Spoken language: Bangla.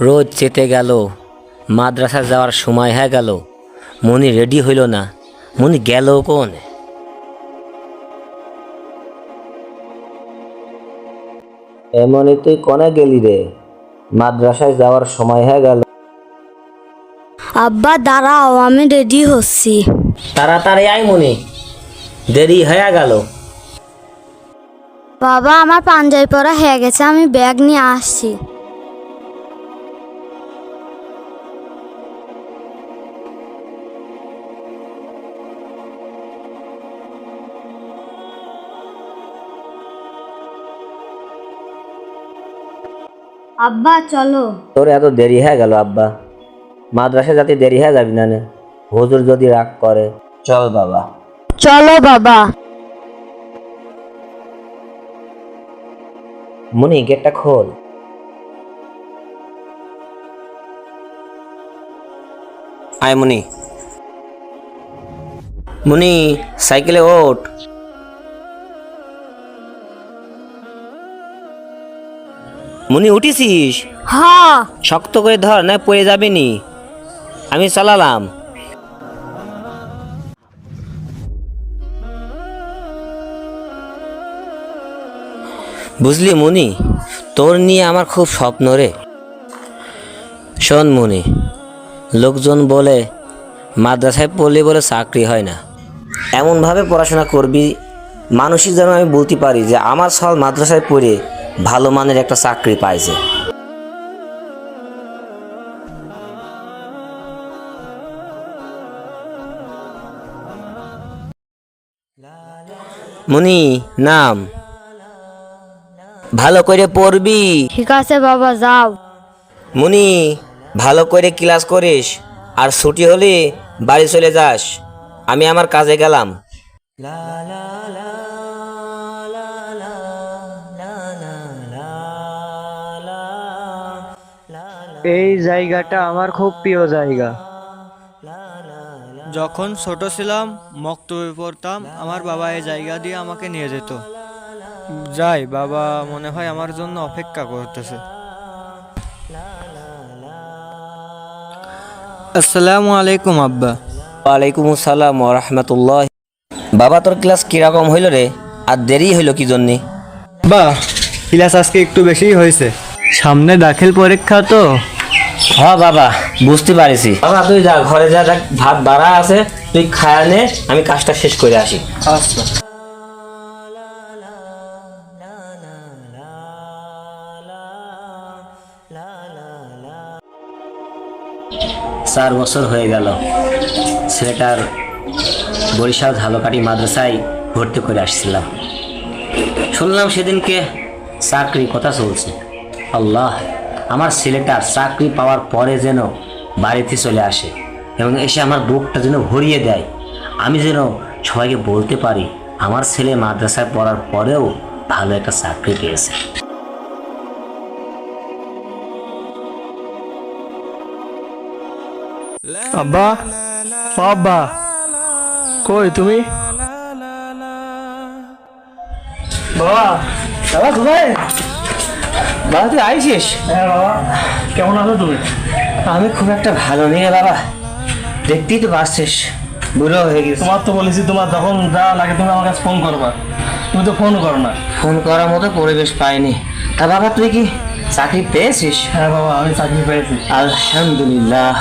রোজ চেতে গেল মাদ্রাসা যাওয়ার সময় হয়ে গেল মনি রেডি হইল না। মনি গেল কোন? এমনই তুই কনে গেলি রে? মাদ্রাসায় যাওয়ার সময় হয়ে গেল। আব্বা দাঁড়াও আমি রেডি হচ্ছি। তাড়াতাড়ি আয় মনি দেরি হয়ে গেল। বাবা আমার পাঞ্জাবি পরা হয়ে গেছে আমি ব্যাগ নিয়ে আসছি। আব্বা চলো। তোর এত দেরি হয়ে গেল আব্বা। মাদ্রাসা যাতে দেরি হয়ে যাবি না। হুজুর যদি রাগ করে চল বাবা। চলো বাবা। মুনি গেটটা খোল। আয় মুনি। মুনি সাইকেলে ওঠ। মুনি উঠিছিস? হ্যাঁ। শক্ত করে ধর না পড়ে যাবে নি। আমি চালালাম। বুঝলি মুনি তোর নিয়ে আমার খুব স্বপ্ন রে। শোন মুনি লোকজন বলে মাদ্রাসায় পড়লে বলে চাকরি হয় না। এমনভাবে পড়াশোনা করবি মানুষই যেন আমি বলতে পারি যে আমার সল মাদ্রাসায় পড়ে ভালো মানের একটা চাকরি পাইছে। মুনি নাম। ভালো করে পড়বি। ঠিক আছে বাবা যাও। মুনি ভালো করে ক্লাস করিস। আর ছুটি হলে বাড়ি চলে যাস। আমি আমার কাজে গেলাম। এই জায়গাটা আমার খুব প্রিয় জায়গা। যখন ছোট ছিলাম মক্তবে পড়তাম আমার বাবা এই জায়গা দিয়ে আমাকে নিয়ে যেত। যাই বাবা মনে হয় আমার জন্য অপেক্ষা করতেছে। আসসালামু আলাইকুম আব্বা। ওয়ালাইকুম আসসালাম রহমতুল্লাহ। বাবা তোর ক্লাস কীরকম হইল রে? আর দেরি হইল কি জন্যে? বা ক্লাস আজকে একটু বেশিই হয়েছে। সামনে দাখিল পরীক্ষা তো। হ্যাঁ বাবা বুঝতে পারিছি। বাবা তুই যা ঘরে যা ভাত বাড়া আছে তুই খায়া নে আমি কাজটা শেষ করে আসি। আচ্ছা চার বছর হয়ে গেল। ছেলেটার বরিশাল ঝালকাটি মাদ্রাসায় ভর্তি করে আসছিলাম। শুনলাম সেদিনকে চাকরি কথা চলছে। আল্লাহ। আমার ছেলেটার চাকরি পাওয়ার পরে যেন বাড়িতে চলে আসে এবং এসে আমার বুকটা যেন ভরিয়ে দেয়। আমি যেন সবাইকে বলতে পারি আমার ছেলে মাদ্রাসায় পড়ার পরেও ভালো একটা চাকরি পেয়েছে। আব্বা আব্বা কই তুমি? বাবা বাবা কোথায়? বাবা তুই আইসিস? হ্যাঁ বাবা কেমন আছো তুমি? আমি খুব একটা ভালো নেই বাবা। দেখতেই তো পারছিস বুড়ো হয়ে গেছে। তোমার তো বলেছি তোমার যখন যা লাগে তুমি আমার কাছে ফোন করবা। তুমি তো ফোন করো না। ফোন করার মতো পরিবেশ পাইনি। তা বাবা তুই কি চাকরি পেয়েছিস? হ্যাঁ বাবা আমি চাকরি পেয়েছি। আলহামদুলিল্লাহ।